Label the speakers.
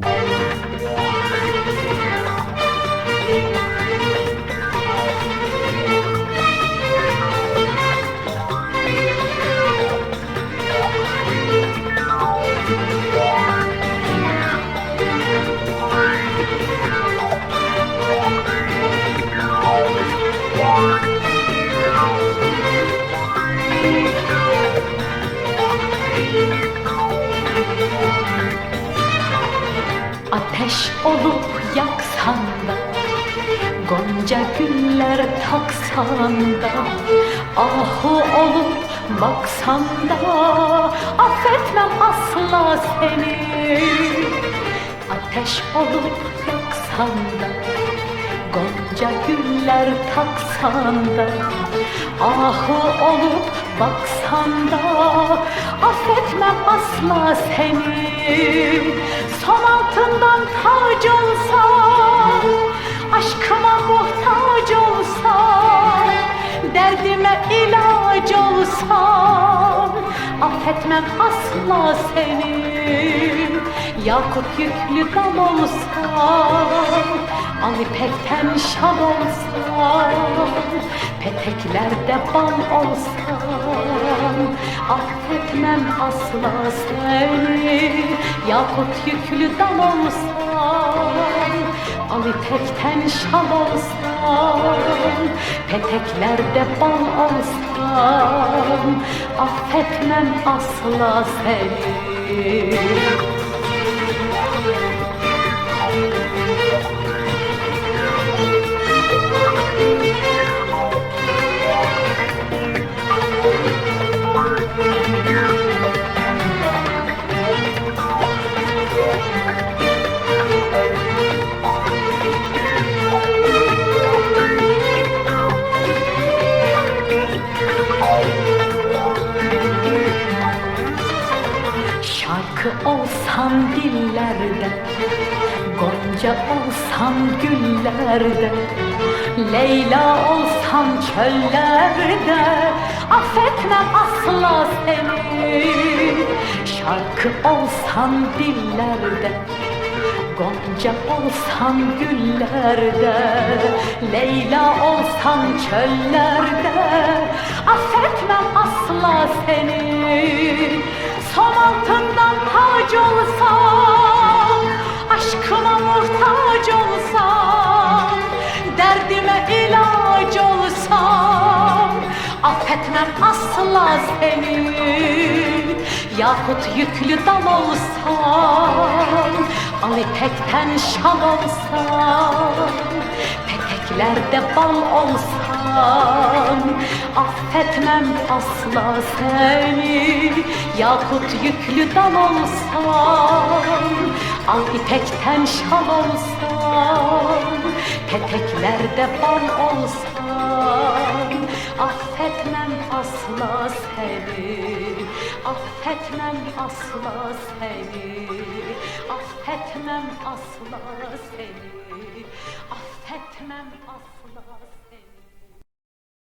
Speaker 1: Bye. Ateş olup yaksan da Gonca güller taksan da Ahu olup baksan da Affetmem asla seni. Ateş olup yaksan da Gonca güller taksan da Ahu olup baksan da Affetmem asla seni Son altından tac olsan Aşkıma muhtaç olsan Derdime ilaç olsan Affetmem asla seni Yakut yüklü dal olsan Al ipekten şal olsan Peteklerde bal olsan Affetmem asla seni. Yakut yüklü dal olsan Al ipekten şal olsan Peteklerde bal olsan Affetmem asla seni Şarkı olsan dillerde Gonca olsan güllerde Leyla olsan çöllerde Affetmem asla seni. Şarkı olsan dillerde Gonca olsan güllerde Leyla olsan çöllerde Affetmem asla seni. Son altından Derdime ilaç olsam Affetmem asla seni. Yahut yüklü dal olsam Al ipekten şal olsam Peteklerde bal olsam Affetmem asla seni. Yakut yüklü dal olsam Al ipekten şal olsam Peteklerde bal olsam Affetmem asla seni. Affetmem asla seni. Affetmem asla seni. Affetmem asla seni